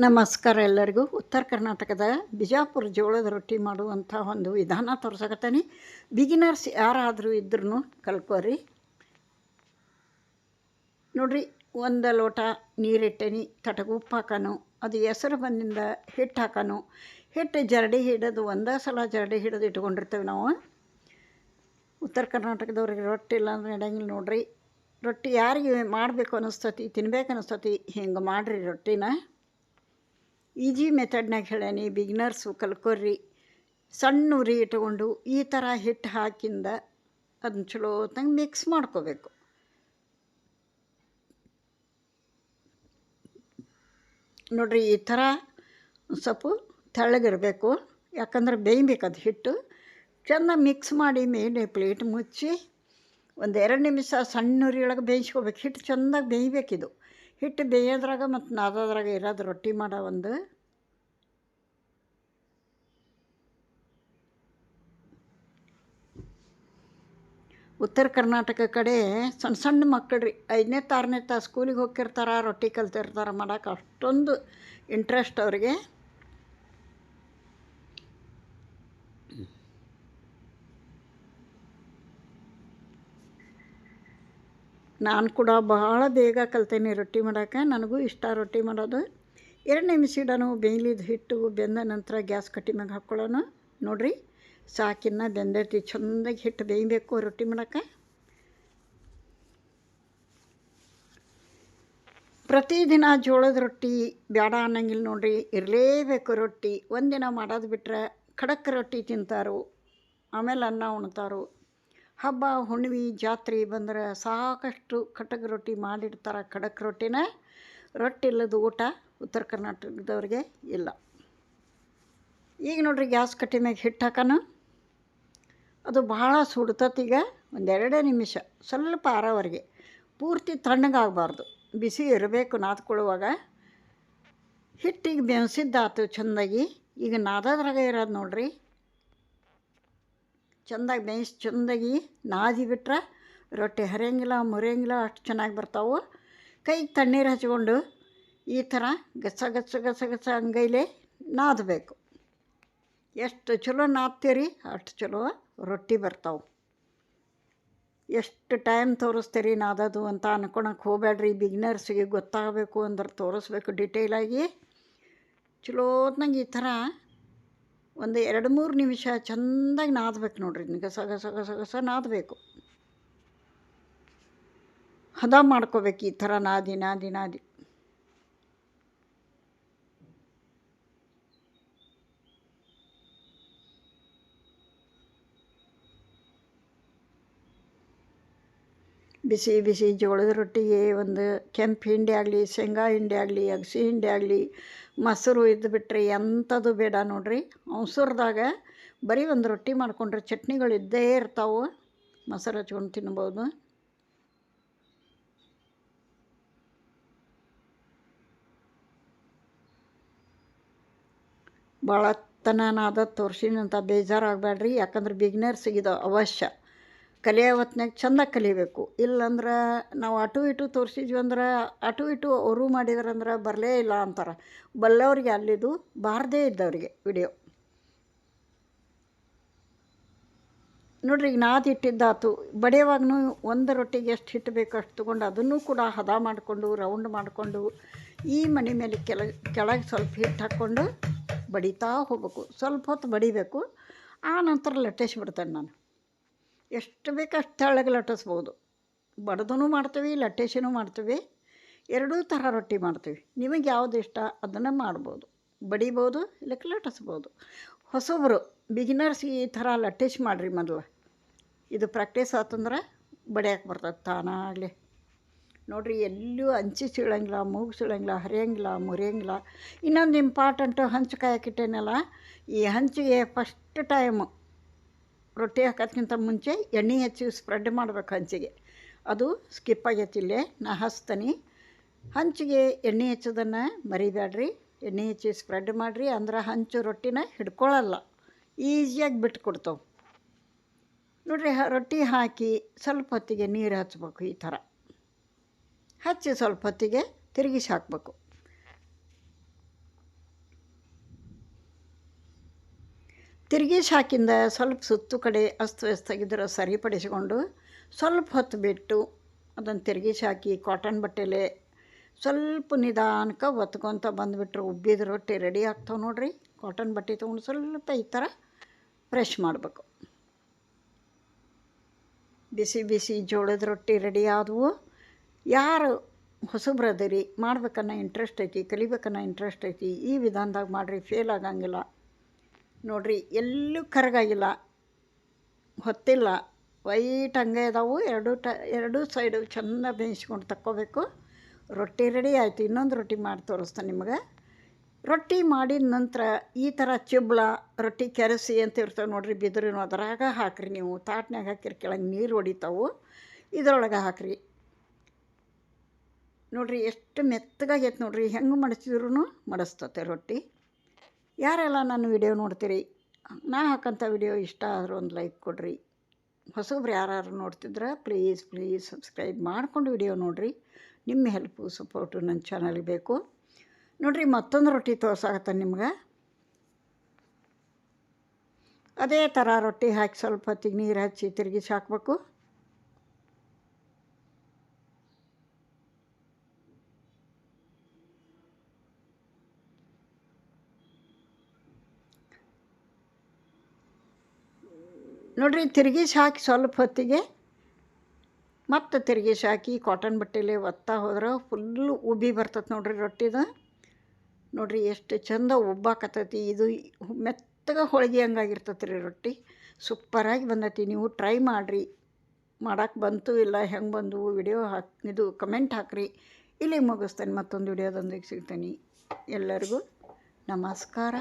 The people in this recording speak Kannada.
ನಮಸ್ಕಾರ ಎಲ್ಲರಿಗೂ. ಉತ್ತರ ಕರ್ನಾಟಕದ ಬಿಜಾಪುರ ಜೋಳದ ರೊಟ್ಟಿ ಮಾಡುವಂಥ ಒಂದು ವಿಧಾನ ತೋರ್ಸಕತ್ತೀನಿ. ಬಿಗಿನರ್ಸ್ ಯಾರಾದರೂ ಇದ್ರೂ ಕಲ್ಕೋರಿ ನೋಡ್ರಿ, ಒಂದು ಲೋಟ ನೀರಿಟ್ಟೇನಿ, ತಟಗು ಉಪ್ಪು ಹಾಕೋನು, ಅದು ಹೆಸರು ಬಂದಿಂದ ಹಿಟ್ಟು ಹಾಕೋನು, ಹಿಟ್ಟು ಜರಡಿ ಹಿಡಿದು ಒಂದೇ ಸಲ ಜರಡಿ ಹಿಡಿದು ಇಟ್ಕೊಂಡಿರ್ತೇವೆ ನಾವು. ಉತ್ತರ ಕರ್ನಾಟಕದವ್ರಿಗೆ ರೊಟ್ಟಿ ಇಲ್ಲ ಅಂದ್ರೆ ನಡೆಯಂಗಿಲ್ಲ ನೋಡ್ರಿ. ರೊಟ್ಟಿ ಯಾರಿಗೆ ಮಾಡಬೇಕು ಅನ್ನಿಸ್ತತಿ ತಿನ್ಬೇಕು ಅನ್ನಿಸ್ತತಿ ಹಿಂಗೆ ಮಾಡಿರಿ ರೊಟ್ಟಿನ. ಈಜಿ ಮೆಥಡ್ನಾಗ ಹೇಳೇನಿ ಬಿಗ್ನರ್ಸು ಕಲ್ಕೊರ್ರಿ. ಸಣ್ಣ ಉರಿ ಇಟ್ಕೊಂಡು ಈ ಥರ ಹಿಟ್ಟು ಹಾಕಿಂದ ಅದನ್ನ ಚಲೋ ಮಿಕ್ಸ್ ಮಾಡ್ಕೋಬೇಕು. ನೋಡ್ರಿ ಈ ಥರ ಸ್ವಲ್ಪ ತೆಳ್ಳಗಿರಬೇಕು. ಯಾಕಂದ್ರೆ ಬೇಯ್ಬೇಕು ಅದು ಹಿಟ್ಟು. ಚೆಂದ ಮಿಕ್ಸ್ ಮಾಡಿ ಮೇಲೆ ಪ್ಲೇಟ್ ಮುಚ್ಚಿ ಒಂದು ಎರಡು ನಿಮಿಷ ಸಣ್ಣ ಉರಿಯೊಳಗೆ ಬೇಯಿಸ್ಕೋಬೇಕು. ಹಿಟ್ಟು ಚೆಂದಾಗಿ ಬೇಯ್ಬೇಕಿದು. ಹಿಟ್ಟು ಬೇಯೋದ್ರಾಗ ಮತ್ತು ನಾದೋದ್ರಾಗ ಇರೋದು ರೊಟ್ಟಿ ಮಾಡೋ ಒಂದು. ಉತ್ತರ ಕರ್ನಾಟಕ ಕಡೆ ಸಣ್ಣ ಸಣ್ಣ ಮಕ್ಕಳು ರೀ ಐದನೇ ತಾರನೇ ತಾ ಸ್ಕೂಲಿಗೆ ಹೋಗಿರ್ತಾರ ರೊಟ್ಟಿ ಕಲ್ತಿರ್ತಾರೆ, ಮಾಡೋಕೆ ಅಷ್ಟೊಂದು ಇಂಟ್ರೆಸ್ಟ್ ಅವ್ರಿಗೆ. ನಾನು ಕೂಡ ಭಾಳ ಬೇಗ ಕಲ್ತೇನೆ ರೊಟ್ಟಿ ಮಾಡೋಕೆ ನನಗೂ ಇಷ್ಟ ರೊಟ್ಟಿ ಮಾಡೋದು. ಎರಡು ನಿಮಿಷ ಇಡೋನು ಬೇಯ್ಲಿದ ಹಿಟ್ಟು ಬೆಂದ ನಂತರ ಗ್ಯಾಸ್ ಕಟ್ಟಿ ಮ್ಯಾಗ ಹಾಕ್ಕೊಳ್ಳೋಣ. ನೋಡಿರಿ ಸಾಕಿನ್ನ ಬೆಂದೈತಿ ಚೆಂದಾಗಿ ಹಿಟ್ಟು ಬೇಯಬೇಕು ರೊಟ್ಟಿ ಮಾಡೋಕೆ ಪ್ರತಿದಿನ ಜೋಳದ ರೊಟ್ಟಿ ಬೇಡ ಅನ್ನಂಗಿಲ್ಲ ನೋಡಿರಿ. ಇರಲೇಬೇಕು ರೊಟ್ಟಿ. ಒಂದಿನ ಮಾಡೋದು ಬಿಟ್ರೆ ಖಡಕ್ ರೊಟ್ಟಿ ತಿಂತಾರೋ. ಆಮೇಲೆ ಅನ್ನ ಉಣ್ತಾರು. ಹಬ್ಬ, ಹುಣ್ಣಿಮೆ, ಜಾತ್ರೆ ಬಂದ್ರೆ ಸಾಕಷ್ಟು ಖಡಕ್ ರೊಟ್ಟಿ ಮಾಡಿಡ್ತಾರೆ ಖಡಕ್ ರೊಟ್ಟಿನ ರೊಟ್ಟಿ ಇಲ್ಲದ ಊಟ ಉತ್ತರ ಕರ್ನಾಟಕದವ್ರಿಗೆ ಇಲ್ಲ. ಈಗ ನೋಡ್ರಿ ಗ್ಯಾಸ್ ಕಟ್ಟಿನಾಗ ಹಿಟ್ಟು ಹಾಕೋಣ ಅದು ಭಾಳ ಈಗ ಒಂದೆರಡೇ ನಿಮಿಷ, ಸ್ವಲ್ಪ ಆರವರೆಗೆ. ಪೂರ್ತಿ ತಣ್ಣಗಾಗಬಾರ್ದು. ಬಿಸಿ ಇರಬೇಕು ನಾದ್ಕೊಳ್ಳುವಾಗ. ಹಿಟ್ಟಿಗೆ ಬೆನ್ಸಿದ್ದಾತು ಚೆಂದಾಗಿ. ಈಗ ನಾದದ್ರಾಗ ಇರೋದು ನೋಡ್ರಿ. ಚೆಂದಾಗಿ ಬೇಯಿಸಿ, ಚೆಂದಾಗಿ ನಾದಿ ಬಿಟ್ರೆ ರೊಟ್ಟಿ ಹರಿಯಂಗಿಲ್ಲ, ಮುರಿಯಂಗಿಲ್ಲ, ಅಷ್ಟು ಚೆನ್ನಾಗಿ ಬರ್ತಾವೆ. ಕೈಗೆ ತಣ್ಣೀರು ಹಚ್ಕೊಂಡು ಈ ಥರ ಗಸ ಗಸ ಗಸ ಗಸ ಅಂಗೈಲೇ ನಾದಬೇಕು. ಎಷ್ಟು ಚಲೋ ನಾದ್ತೀರಿ, ಅಷ್ಟು ಚಲೋ ರೊಟ್ಟಿ ಬರ್ತಾವೆ. ಎಷ್ಟು ಟೈಮ್ ತೋರಿಸ್ತೀರಿ ನಾದದು ಅಂತ ಅನ್ಕೊಳಕ್ಕೆ ಹೋಗ್ಬೇಡ್ರಿ. ಬಿಗ್ನರ್ಸಿಗೆ ಗೊತ್ತಾಗಬೇಕು ಅಂದ್ರೆ ತೋರಿಸ್ಬೇಕು ಡಿಟೇಲಾಗಿ. ಚಲೋತ್ನಂಗೆ ಈ ಥರ ಒಂದು ಎರಡು ಮೂರು ನಿಮಿಷ ಚೆಂದಾಗಿ ನಾದಬೇಕು ನೋಡ್ರಿ ಗಸ ಗಸ ಗಸ ಗಸ ನಾದಬೇಕು. ಹದ ಮಾಡ್ಕೋಬೇಕು ಈ ಥರ ನಾದಿ ನಾದಿ ನಾದಿ. ಬಿಸಿ ಬಿಸಿ ಜೋಳದ ರೊಟ್ಟಿಗೆ ಒಂದು ಕೆಂಪು ಹಿಂಡಿ ಆಗಲಿ, ಶೇಂಗಾ ಹಿಂಡಿ ಆಗಲಿ, ಅಗಸಿ ಹಿಂಡಿ ಆಗಲಿ, ಮೊಸರು ಇದ್ದು ಬಿಟ್ಟರೆ ಎಂಥದ್ದು ಬೇಡ ನೋಡ್ರಿ. ಅವಸರದಾಗ ಬರೀ ಒಂದು ರೊಟ್ಟಿ ಮಾಡಿಕೊಂಡ್ರೆ ಚಟ್ನಿಗಳು ಇದ್ದೇ ಇರ್ತಾವೆ. ಮೊಸರು ಹಚ್ಕೊಂಡು ತಿನ್ಬೋದು. ಭಾಳ ತನಾದ ತೋರಿಸಿನಂತ ಬೇಜಾರಾಗಬೇಡ್ರಿ ಯಾಕಂದ್ರೆ ಬಿಗಿನರ್ಸಿಗೆ ಇದು ಅವಶ್ಯ. ಕಲಿಯೋ ಹೊತ್ನಾಗ ಚಂದ ಕಲಿಬೇಕು. ಇಲ್ಲಂದ್ರೆ ನಾವು ಅಟು ಇಟು ತೋರಿಸಿದ್ವಿ ಅಂದ್ರೆ ಅಟು ಇಟು ಅವರು ಮಾಡಿದ್ರಂದ್ರೆ ಬರಲೇ ಇಲ್ಲ ಅಂತಾರೆ. ಬಲ್ಲವ್ರಿಗೆ ಅಲ್ಲಿದು ಬಾರದೇ ಇದ್ದವ್ರಿಗೆ ವಿಡಿಯೋ ನೋಡ್ರಿ ಈಗ ನಾದು ಇಟ್ಟಿದ್ದಾತು. ಬಡಿಯೋವಾಗೂ ಒಂದು ರೊಟ್ಟಿಗೆ ಎಷ್ಟು ಹಿಟ್ಟು ಬೇಕು ಅಷ್ಟು ತೊಗೊಂಡು ಅದನ್ನು ಕೂಡ ಹದ ಮಾಡಿಕೊಂಡು ರೌಂಡ್ ಮಾಡಿಕೊಂಡು, ಈ ಮನೆ ಮೇಲೆ ಕೆಳ ಕೆಳಗೆ ಸ್ವಲ್ಪ ಹಿಟ್ಟು ಹಾಕ್ಕೊಂಡು ಬಡಿತಾ ಹೋಗ್ಬೇಕು. ಸ್ವಲ್ಪ ಹೊತ್ತು ಬಡಿಬೇಕು. ಆ ನಂತರ ಲಟ್ಟಿಸ್ಬಿಡ್ತೇನೆ ನಾನು. ಎಷ್ಟು ಬೇಕು ಅಷ್ಟು ತೆಳ್ಳಗೆ ಲಟ್ಟಿಸ್ಬೋದು. ಬಡ್ದೂ ಮಾಡ್ತೀವಿ ಲಟ್ಟೇಸಿನೂ ಮಾಡ್ತೀವಿ. ಎರಡೂ ಥರ ರೊಟ್ಟಿ ಮಾಡ್ತೀವಿ. ನಿಮಗೆ ಯಾವುದು ಇಷ್ಟ ಅದನ್ನು ಮಾಡ್ಬೋದು. ಬಡಿಬೋದು, ಇಲ್ಲಕ್ಕೆ ಲಟ್ಟಿಸ್ಬೋದು. ಹೊಸಬ್ರು ಬಿಗಿನರ್ಸ್ ಈ ಥರ ಲಟ್ಟೇಶ್ ಮಾಡಿರಿ ಮೊದಲು. ಇದು ಪ್ರಾಕ್ಟೀಸ್ ಆತಂದ್ರೆ ಬಡಿಯಕ್ಕೆ ಬರ್ತದೆ ತಾನಾಗಲಿ ನೋಡಿರಿ, ಎಲ್ಲೂ ಹಂಚಿ ಸೀಳಂಗಿಲ್ಲ, ಮೂಗು ಸೀಳಂಗಿಲ್ಲ, ಹರಿಯಂಗಿಲ್ಲ, ಮುರಿಯಂಗಿಲ್ಲ. ಇನ್ನೊಂದು ಇಂಪಾರ್ಟೆಂಟು ಹಂಚು ಕಾಯಕ್ಕಿಟ್ಟೇನಲ್ಲ ಈ ಹಂಚಿಗೆ ಫಸ್ಟ್ ಟೈಮು ರೊಟ್ಟಿ ಹಾಕೋದ್ಕಿಂತ ಮುಂಚೆ ಎಣ್ಣೆ ಹಚ್ಚಿ ಸ್ಪ್ರೆಡ್ ಮಾಡಬೇಕು ಹಂಚಿಗೆ. ಅದು ಸ್ಕಿಪ್ ಆಗೈತಿ ಇಲ್ಲೇ, ನಾ ಹಚ್ತೀನಿ. ಹಂಚಿಗೆ ಎಣ್ಣೆ ಹಚ್ಚೋದನ್ನು ಮರಿಬೇಡ್ರಿ ಎಣ್ಣೆ ಹಚ್ಚಿ ಸ್ಪ್ರೆಡ್ ಮಾಡಿರಿ, ಅಂದ್ರೆ ಹಂಚು ರೊಟ್ಟಿನ ಹಿಡ್ಕೊಳ್ಳಲ್ಲ ಈಸಿಯಾಗಿ ಬಿಟ್ಟು ಕೊಡ್ತಾವೆ ನೋಡ್ರಿ ರೊಟ್ಟಿ ಹಾಕಿ ಸ್ವಲ್ಪ ಹೊತ್ತಿಗೆ ನೀರು ಹಚ್ಬೇಕು ಈ ಥರ. ಹಚ್ಚಿ ಸ್ವಲ್ಪ ಹೊತ್ತಿಗೆ ತಿರುಗಿಸಿ ಹಾಕಬೇಕು. ಹಾಕಿಂದ ಸ್ವಲ್ಪ ಸುತ್ತು ಕಡೆ ಅಸ್ತವ್ಯಸ್ತಾಗಿದ್ದರೆ ಸರಿಪಡಿಸಿಕೊಂಡು ಸ್ವಲ್ಪ ಹೊತ್ತು ಬಿಟ್ಟು ಅದನ್ನು ತಿರುಗಿಸಿ ಹಾಕಿ ಕಾಟನ್ ಬಟ್ಟೆಲೆ ಸ್ವಲ್ಪ ನಿಧಾನಕ್ಕೆ ಒತ್ಕೊತ ಬಂದುಬಿಟ್ರು ಉಬ್ಬಿದ ರೊಟ್ಟಿ ರೆಡಿ ಆಗ್ತಾವೆ ನೋಡ್ರಿ. ಕಾಟನ್ ಬಟ್ಟೆ ತೊಗೊಂಡು ಸ್ವಲ್ಪ ಈ ಥರ ಫ್ರೆಶ್ ಮಾಡಬೇಕು. ಬಿಸಿ ಬಿಸಿ ಜೋಳದ ರೊಟ್ಟಿ ರೆಡಿ ಆದವು. ಯಾರು ಹೊಸಬ್ರದಿರಿ ಮಾಡ್ಬೇಕನ್ನೋ ಇಂಟ್ರೆಸ್ಟ್ ಐತಿ, ಕಲಿಬೇಕನ್ನೋ ಇಂಟ್ರೆಸ್ಟ್ ಐತಿ, ಈ ವಿಧಾನದಾಗ ಮಾಡಿರಿ ಫೇಲ್ ಆಗಂಗಿಲ್ಲ. ನೋಡ್ರಿ, ಎಲ್ಲೂ ಕರಗಾಗಿಲ್ಲ. ಹೊತ್ತಿಲ್ಲ. ವೈಟ್ ಹಂಗೆ ಇದಾವು ಎರಡು ಟ, ಎರಡೂ ಸೈಡು ಚೆಂದ ಬೇಯಿಸ್ಕೊಂಡು ತಕ್ಕೋಬೇಕು. ರೊಟ್ಟಿ ರೆಡಿ ಆಯಿತು. ಇನ್ನೊಂದು ರೊಟ್ಟಿ ಮಾಡಿ ತೋರಿಸ್ತಾನೆ ನಿಮಗೆ. ರೊಟ್ಟಿ ಮಾಡಿದ ನಂತರ ಈ ಥರ ಚಿಬ್ಳ, ರೊಟ್ಟಿ ಕೆರೆಸಿ ಅಂತ ಇರ್ತವೆ ನೋಡ್ರಿ, ಬಿದಿರಿನ ಅದ್ರಾಗ ಹಾಕ್ರಿ ನೀವು. ತಾಟ್ನಾಗ ಹಾಕಿರಿ, ಕೆಳಗೆ ನೀರು ಹೊಡಿತಾವು. ಇದ್ರೊಳಗೆ ಹಾಕ್ರಿ. ನೋಡ್ರಿ, ಎಷ್ಟು ಮೆತ್ತಗಾಗೈತೆ ನೋಡ್ರಿ. ಹೆಂಗೆ ಮಡಿಸಿದ್ರು ಮಡಿಸ್ತತೆ ರೊಟ್ಟಿ. ಯಾರೆಲ್ಲ ನನ್ನ ವಿಡಿಯೋ ನೋಡ್ತೀರಿ? ನಾ ಹಾಕೋಂಥ ವಿಡಿಯೋ ಇಷ್ಟ ಆದರೂ ಒಂದು ಲೈಕ್ ಕೊಡ್ರಿ. ಹೊಸಬ್ರು ಯಾರು ನೋಡ್ತಿದ್ರೆ ಪ್ಲೀಸ್ ಪ್ಲೀಸ್ ಸಬ್ಸ್ಕ್ರೈಬ್ ಮಾಡ್ಕೊಂಡು ವಿಡಿಯೋ ನೋಡಿರಿ. ನಿಮ್ಮ ಹೆಲ್ಪು ಸಪೋರ್ಟು ನನ್ನ ಚಾನಲ್ಗೆ ಬೇಕು. ನೋಡಿರಿ, ಮತ್ತೊಂದು ರೊಟ್ಟಿ ತೋರ್ಸಾಕತ್ತ ನಿಮ್ಗೆ. ಅದೇ ಥರ ರೊಟ್ಟಿ ಹಾಕಿ ಸ್ವಲ್ಪ ಹೊತ್ತಿಗೆ ನೀರು ಹಚ್ಚಿ ತಿರುಗಿಸಿ ಹಾಕಬೇಕು. ನೋಡ್ರಿ ತಿರುಗಿಸಿ ಹಾಕಿ ಸ್ವಲ್ಪ ಹೊತ್ತಿಗೆ ಮತ್ತೆ ತಿರುಗಿಸಿ ಹಾಕಿ ಕಾಟನ್ ಬಟ್ಟೆಲೆ ಒತ್ತಾ ಹೋದ್ರೆ ಫುಲ್ಲು ಉಬ್ಬಿ ಬರ್ತದೆ ನೋಡ್ರಿ ರೊಟ್ಟಿದು. ನೋಡ್ರಿ, ಎಷ್ಟು ಚಂದ ಉಬ್ಬಾಕತ್ತೈತಿ. ಇದು ಮೆತ್ತಗೆ ಹೋಳಿಗೆ ಹಂಗಾಗಿರ್ತೈತೆ ರೀ ರೊಟ್ಟಿ ಸೂಪರಾಗಿ ಬಂದೈತಿ. ನೀವು ಟ್ರೈ ಮಾಡಿರಿ. ಮಾಡೋಕ್ಕೆ ಬಂತು ಇಲ್ಲ, ಹೆಂಗೆ ಬಂದು ವಿಡಿಯೋ ಹಾಕಿ, ಇದು ಕಮೆಂಟ್ ಹಾಕಿರಿ. ಇಲ್ಲಿಗೆ ಮುಗಿಸ್ತೇನೆ ಮತ್ತೊಂದು ವಿಡಿಯೋದೊಂದಿಗೆ ಸಿಗ್ತೇನೆ. ಎಲ್ಲರಿಗೂ ನಮಸ್ಕಾರ.